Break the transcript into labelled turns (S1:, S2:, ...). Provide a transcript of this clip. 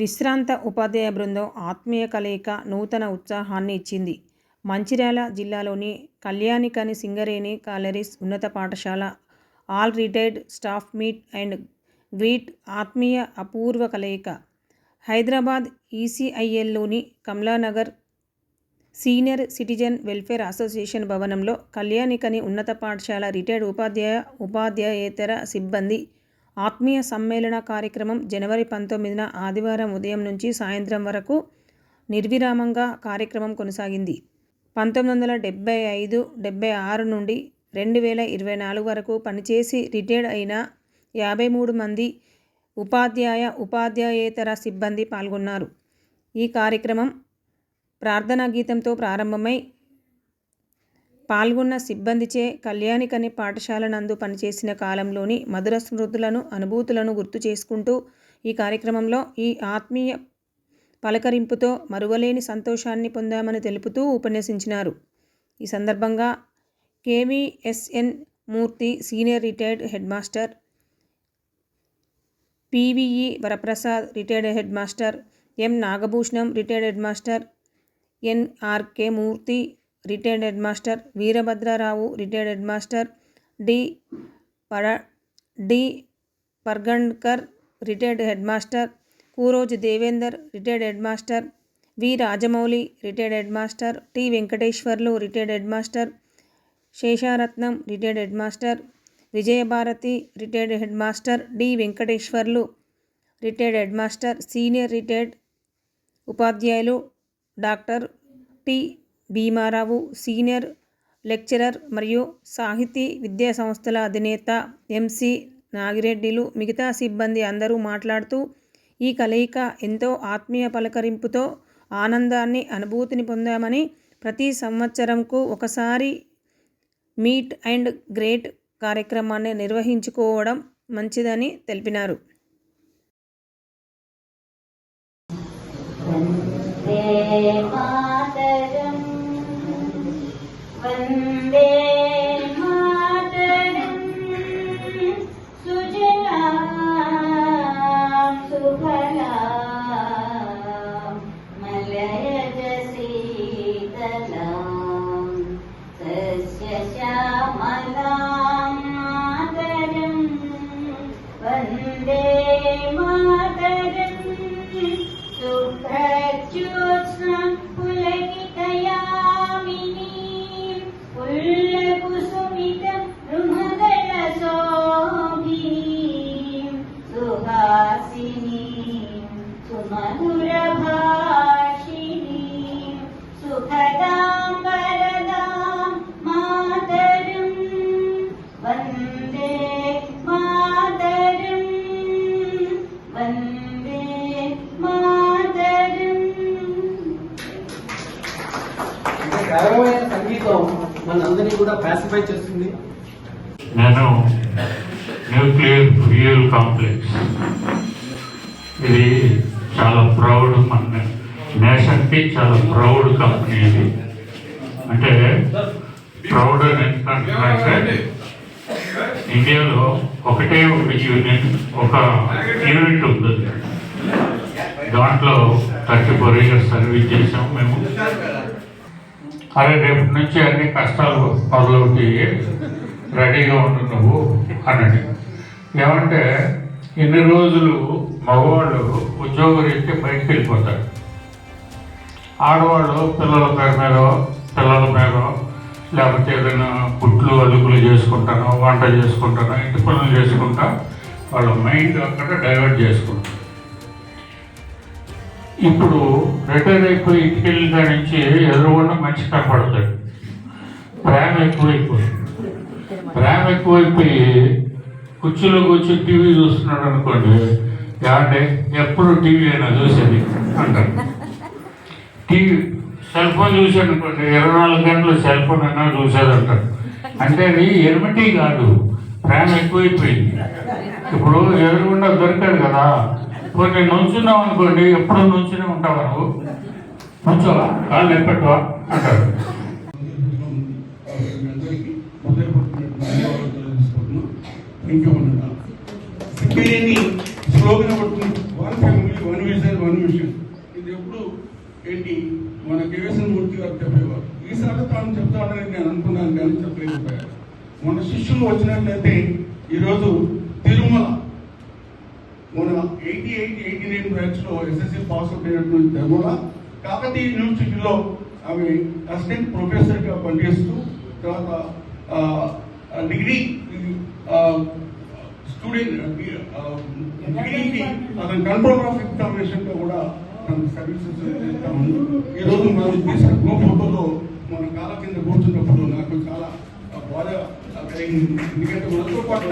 S1: విశ్రాంత ఉపాధ్యాయ బృందం ఆత్మీయ కలయిక నూతన ఉత్సాహాన్ని ఇచ్చింది. మంచిర్యాల జిల్లాలోని కళ్యాణికని సింగరేణి కాలరీస్ ఉన్నత పాఠశాల all retired staff meet and greet ఆత్మీయ అపూర్వ కలయిక. Hyderabad ఈసీఐఎల్లోని Kamalanagar senior citizen welfare association భవనంలో కళ్యాణికని ఉన్నత పాఠశాల రిటైర్డ్ ఉపాధ్యాయ, ఉపాధ్యాయేతర సిబ్బంది ఆత్మీయ సమ్మేళన కార్యక్రమం జనవరి పంతొమ్మిదిన ఆదివారం ఉదయం నుంచి సాయంత్రం వరకు నిర్విరామంగా కార్యక్రమం కొనసాగింది. పంతొమ్మిది వందల డెబ్బై ఐదు, డెబ్బై ఆరు నుండి రెండు వేల ఇరవై నాలుగు వరకు పనిచేసి రిటైర్డ్ అయిన యాభై మూడు మంది ఉపాధ్యాయ, ఉపాధ్యాయేతర సిబ్బంది పాల్గొన్నారు. ఈ కార్యక్రమం ప్రార్థనా గీతంతో ప్రారంభమై పాల్గొన్న సిబ్బందిచే కళ్యాణికని పాఠశాల నందు పనిచేసిన కాలంలోని మధుర స్మృతులను, అనుభూతులను గుర్తు చేసుకుంటూ ఈ కార్యక్రమంలో ఈ ఆత్మీయ పలకరింపుతో మరువలేని సంతోషాన్ని పొందామని తెలుపుతూ ఉపన్యసించినారు. ఈ సందర్భంగా KVSN Murthy senior retired headmaster, PVE Varaprasad retired headmaster, M Nagabhushanam retired headmaster, NRK Murthy retired headmaster, Veerabhadrarao retired headmaster, D. పర D. Pargandkar retired headmaster, Kuroju Devender retired headmaster, V. Rajamouli retired headmaster, T. Venkateswarlu retired headmaster, Sesharatnam retired headmaster, Vijayabharati retired headmaster, D. Venkateswarlu retired headmaster, senior retired ఉపాధ్యాయులు doctor T. Bheemarao senior lecturer మరియు సాహితీ విద్యాసంస్థల అధినేత MC నాగిరెడ్డిలు మిగతా సిబ్బంది అందరూ మాట్లాడుతూ ఈ కలయిక ఎంతో ఆత్మీయ పలకరింపుతో ఆనందాన్ని, అనుభూతిని పొందామని, ప్రతి సంవత్సరంకు ఒకసారి మీట్ అండ్ గ్రేట్ కార్యక్రమాన్ని నిర్వహించుకోవడం మంచిదని తెలిపినారు.
S2: సుఖదాం వరదాం మాతరం వందే మాతరం వందే మాతరం
S3: అంటే గాఢమైన సంగీతం మనందరినీ కూడా ప్యాసిఫై చేస్తుంది.
S4: నేను న్యూక్లియర్ ఫ్యూయల్ కాంప్లెక్స్. ఇది చాలా ప్రౌడ్ మన నేషన్కి చాలా ప్రౌడ్ కంపెనీ ఇది. అంటే ప్రౌడ్ అని ఎందుకంటున్నారంటే ఇండియాలో ఒకటే ఒక యూనిట్ ఒక యూనిట్ ఉంది. దాంట్లో థర్టీ ఫోర్ ఇయర్స్ సర్వీస్ చేసాము మేము. అరే రేపటి నుంచి అన్ని కష్టాలు మొదలవుతాయి రెడీగా ఉండు నువ్వు అనండి ఏమంటే ఇన్ని రోజులు మగవాళ్ళు ఉద్యోగరీత్యా బయటకు వెళ్ళిపోతారు. ఆడవాళ్ళు పిల్లల పేరు మీద పిల్లల మీద లేకపోతే ఏదైనా పుట్లు అలుకులు చేసుకుంటాను వంట చేసుకుంటాను ఇంటి పనులు చేసుకుంటా వాళ్ళ మైండ్ అక్కడ డైవర్ట్ చేసుకుంటారు ఇప్పుడు రిటైర్ అయిపోయి ఇంటికి వెళ్ళిన దాని నుంచి ఎదురుగుండా మంచి కనపడతాడు. ప్రేమ ఎక్కువైపోయింది ప్రేమ ఎక్కువైపోయి కుర్చీలో కూర్చొని టీవీ చూస్తున్నాడు అనుకోండి ఏమంటే ఎప్పుడు టీవీ అయినా చూసేది అంటారు. టీవీ సెల్ ఫోన్ చూసాడు అనుకోండి ఇరవై నాలుగు గంటలు సెల్ ఫోన్ అయినా చూసేది అంటారు. అంటే అది ఎనిమిటీ కాదు ప్రేమ ఎక్కువైపోయింది. ఇప్పుడు ఎదురుకుండా దొరికాడు కదా. ఇప్పుడు నేను నుంచున్నావు అనుకోండి ఎప్పుడు నుంచునే ఉంటావా నువ్వు? నుంచోవా? కాళ్ళు ఎప్పటివా అంటారు.
S5: One family one vision one mission ఇది ఎప్పుడు ఏంటి? మన కేవీఎస్ఎన్ మూర్తి గారు చెప్పేవారు. ఈసారి తాను చెప్తాడని నేను అనుకున్నాను కానీ చెప్పలేకపోయారు మన శిష్యులు వచ్చినట్లయితే ఈరోజు తిరుమల మన ఎయిటీ ఎయిట్ ఎయిటీ నైన్ బ్యాచ్లో ఎస్ఎస్సీ పాస్ అయినటువంటి తిరుమల. కాకతీయ యూనివర్సిటీలో ఆమె అసిస్టెంట్ ప్రొఫెసర్గా పనిచేస్తూ తర్వాత డిగ్రీ స్టూడెంట్ డిగ్రీకి అతను కంట్రోల్ ఆఫ్ ఎగ్జామినేషన్గా కూడా తన సర్వీసెస్ చేస్తా ఉంది ఈ రోజు మనం తీసిన గ్రూప్ ఫోటోలో మన కాల కింద కూర్చున్నప్పుడు నాకు చాలా బాధ కలిగింది ఎందుకంటే మనతో పాటు